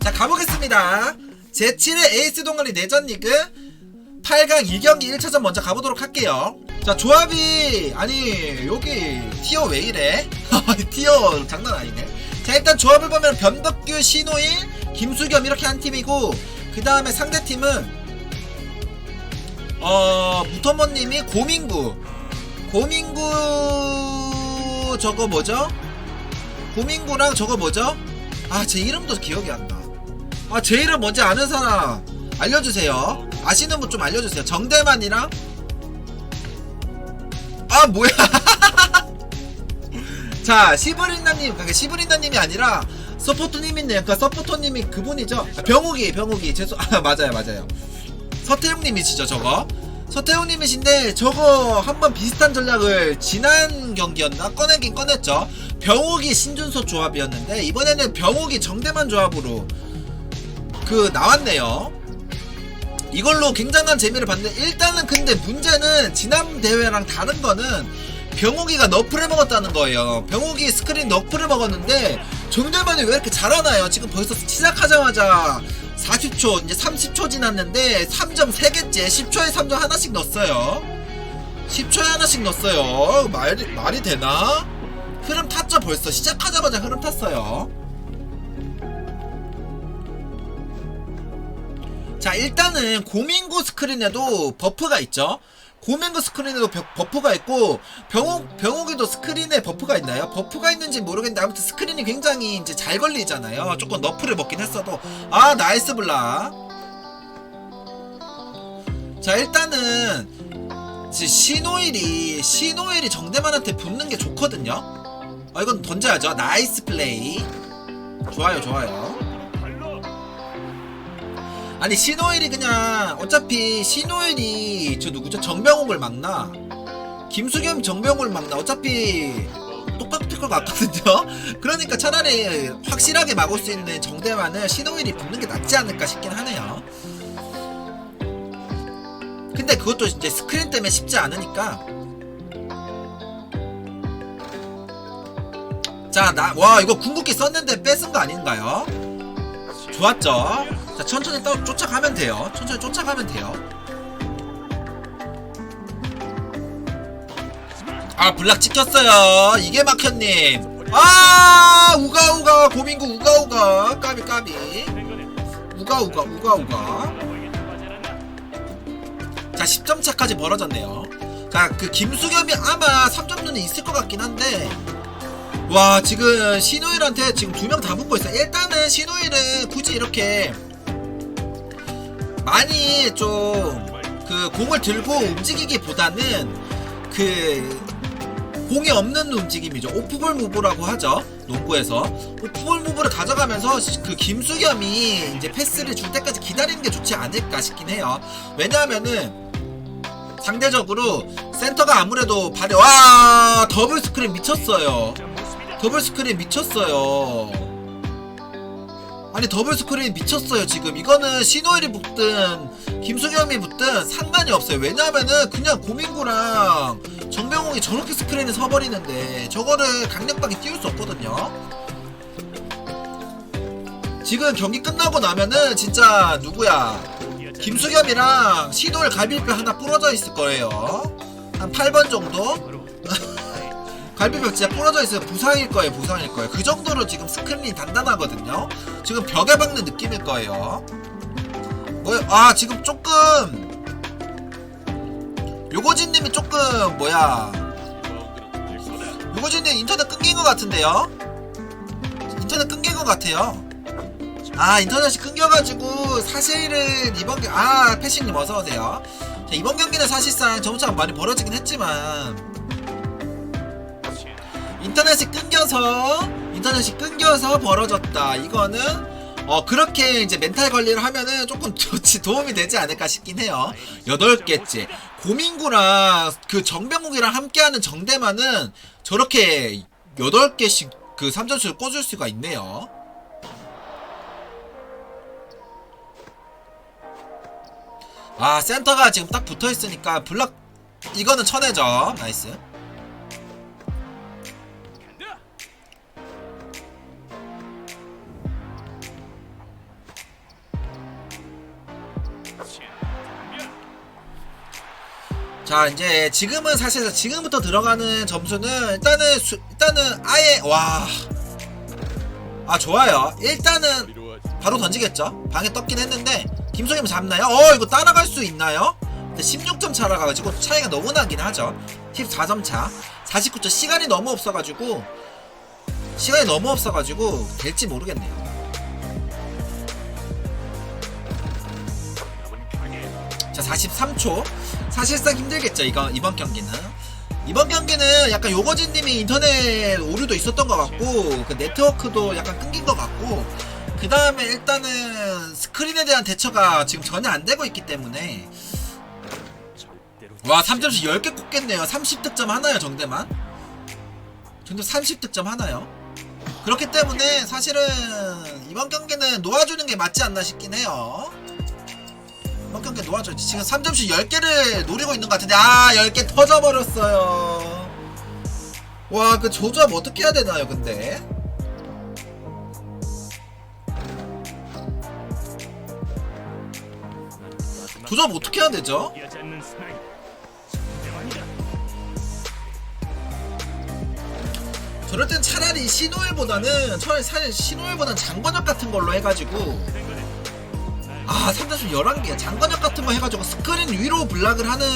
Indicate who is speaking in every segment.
Speaker 1: 자 가보겠습니다. 제7회 에이스 동아리 내전 리그. 8강 2경기 1차전 먼저 가보도록 할게요. 자 조합이 아니 여기 티어 왜 이래? 티어 장난 아니네. 자 일단 조합을 보면 변덕규 신호일 김수겸 이렇게 한 팀이고 그 다음에 상대팀은 어 무토머님이 고민구 고민구 저거 뭐죠 고민구랑 저거 뭐죠 아 제 이름도 기억이 안 나. 아 제 이름 뭔지 아는 사람 알려주세요. 아시는 분 좀 알려주세요. 정대만이랑 아 뭐야? 자 시브린나님 그러니까 시브린나님이 아니라 서포터님이네요. 그러니까 서포터님이 그분이죠. 아, 병욱이 병욱이 죄송 아 맞아요 맞아요. 서태웅님이시죠 저거. 서태웅님이신데 저거 한번 비슷한 전략을 지난 경기였나 꺼내긴 꺼냈죠. 병욱이 신준소 조합이었는데 이번에는 병욱이 정대만 조합으로 그 나왔네요. 이걸로 굉장한 재미를 봤는데 일단은 근데 문제는 지난 대회랑 다른 거는 병욱이가 너프를 먹었다는 거예요. 병욱이 스크린 너프를 먹었는데 정대만이 왜 이렇게 잘하나요? 지금 벌써 시작하자마자 40초 이제 30초 지났는데 3점 3개째 10초에 3점 하나씩 넣었어요. 10초에 하나씩 넣었어요. 말이 말이 되나? 흐름 탔죠 벌써 시작하자마자 흐름 탔어요. 자 일단은 고민구 스크린에도 버프가 있죠. 고민구 스크린에도 버, 버프가 있고 병옥 병옥에도 스크린에 버프가 있나요? 버프가 있는지 모르겠는데 아무튼 스크린이 굉장히 이제 잘 걸리잖아요. 조금 너프를 먹긴 했어도 아 나이스 블라. 자 일단은 신호일이 신호일이 정대만한테 붙는 게 좋거든요. 아 이건 던져야죠. 나이스 플레이. 좋아요 좋아요. 아니 신호일이 그냥 어차피 신호일이 저 누구죠? 정병욱을 막나. 김수겸 정병욱을 막나. 어차피 똑같을 것 같거든요. 그러니까 차라리 확실하게 막을 수 있는 정대만을 신호일이 붙는 게 낫지 않을까 싶긴 하네요. 근데 그것도 이제 스크린 때문에 쉽지 않으니까. 자 나 와 이거 궁극기 썼는데 뺏은 거 아닌가요? 좋았죠 자 천천히 떠, 쫓아가면 돼요. 천천히 쫓아가면 돼요. 아 블락 찍혔어요. 이게 막혔님. 아 우가우가. 고민구 우가우가. 까비 까비. 우가우가 우가우가. 자 10점 차까지 벌어졌네요. 자 그 김수겸이 아마 3점 눈이 있을 것 같긴 한데. 와 지금 신호일한테 지금 두 명 다 붙고 있어 일단은 신호일은 굳이 이렇게 많이 좀 그 공을 들고 움직이기보다는 그 공이 없는 움직임이죠. 오프볼 무브라고 하죠. 농구에서. 오프볼 무브를 가져가면서 그 김수겸이 이제 패스를 줄 때까지 기다리는 게 좋지 않을까 싶긴 해요. 왜냐하면은 상대적으로 센터가 아무래도 발에 와! 더블 스크린 미쳤어요. 더블 스크린 미쳤어요. 아니 더블 스크린 미쳤어요 지금. 이거는 신호일이 붙든 김수겸이 붙든 상관이 없어요. 왜냐하면은 그냥 고민구랑 정명홍이 저렇게 스크린을 서버리는데 저거를 강력하게 띄울 수 없거든요. 지금 경기 끝나고 나면은 진짜 누구야? 김수겸이랑 신호일 갈비뼈 하나 부러져 있을 거예요. 한 8번 정도 갈비뼈 진짜 부러져 있어요. 부상일 거예요. 부상일 거예요. 그 정도로 지금 스크린이 단단하거든요. 지금 벽에 박는 느낌일 거예요. 뭐야? 아 지금 조금 요거진님이 조금 뭐야? 요거진님 인터넷 끊긴 것 같은데요? 인터넷 끊긴 것 같아요. 아 인터넷이 끊겨가지고 사실은 이번 경 아 패싱님 어서 오세요. 자, 이번 경기는 사실상 점수차가 많이 벌어지긴 했지만 인터넷이 끊겨서 인터넷이 끊겨서 벌어졌다. 이거는 어 그렇게 이제 멘탈 관리를 하면은 조금 좋지 도움이 되지 않을까 싶긴 해요. 여덟 개째 고민구랑 그 정병욱이랑 함께하는 정대만은 저렇게 여덟 개씩 그 3점수를 꽂을 수가 있네요. 아 센터가 지금 딱 붙어 있으니까 블락 이거는 쳐내죠 나이스 자 이제 지금은 사실 지금부터 들어가는 점수는 일단은 수, 일단은 아예 와 아 좋아요. 일단은 바로 던지겠죠? 방에 떴긴 했는데 김성임 잡나요? 어 이거 따라갈 수 있나요? 근데 16점 차라 가지고 차이가 너무 나긴 하죠. 14점 차. 49점 시간이 너무 없어가지고 시간이 너무 없어가지고 될지 모르겠네요 자 43초. 사실상 힘들겠죠 이거 이번 경기는. 이번 경기는 약간 요거진님이 인터넷 오류도 있었던 것 같고 그 네트워크도 약간 끊긴 것 같고 그 다음에 일단은 스크린에 대한 대처가 지금 전혀 안 되고 있기 때문에. 와 3점씩 10개 꽂겠네요. 30득점 하나요 정대만? 정대 30득점 하나요? 그렇기 때문에 사실은 이번 경기는 놓아주는 게 맞지 않나 싶긴 해요 이번 경기 놓아줘 지금 3점씩 10개를 노리고 있는 것 같은데 아 10개 터져버렸어요. 와 그 조조합 어떻게 해야 되나요 근데? 조조합 어떻게 해야 되죠? 저럴 땐 차라리 신호일보다는 차라리 신호일보다는 장건역 같은 걸로 해가지고 아 3점씩 11개. 장건역 같은 거 해가지고 스크린 위로 블락을 하는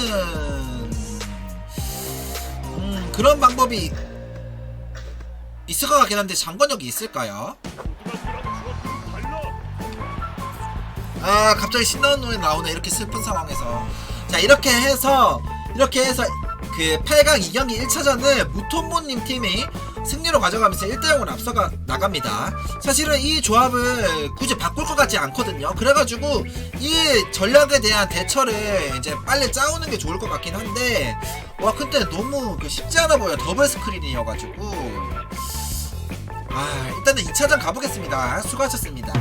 Speaker 1: 음 그런 방법이 있을 것 같긴 한데 장건역이 있을까요? 아 갑자기 신나는 노래 나오네. 이렇게 슬픈 상황에서. 자 이렇게 해서 이렇게 해서 그 8강 2경기 1차전을 무톤모님 팀이 승리로 가져가면서 1대0으로 앞서가 나갑니다. 사실은 이 조합을 굳이 바꿀 것 같지 않거든요. 그래가지고 이 전략에 대한 대처를 이제 빨리 짜오는 게 좋을 것 같긴 한데 와 근데 너무 그 쉽지 않아 보여. 더블 스크린이어가지고. 아 일단은 2차전 가보겠습니다. 수고하셨습니다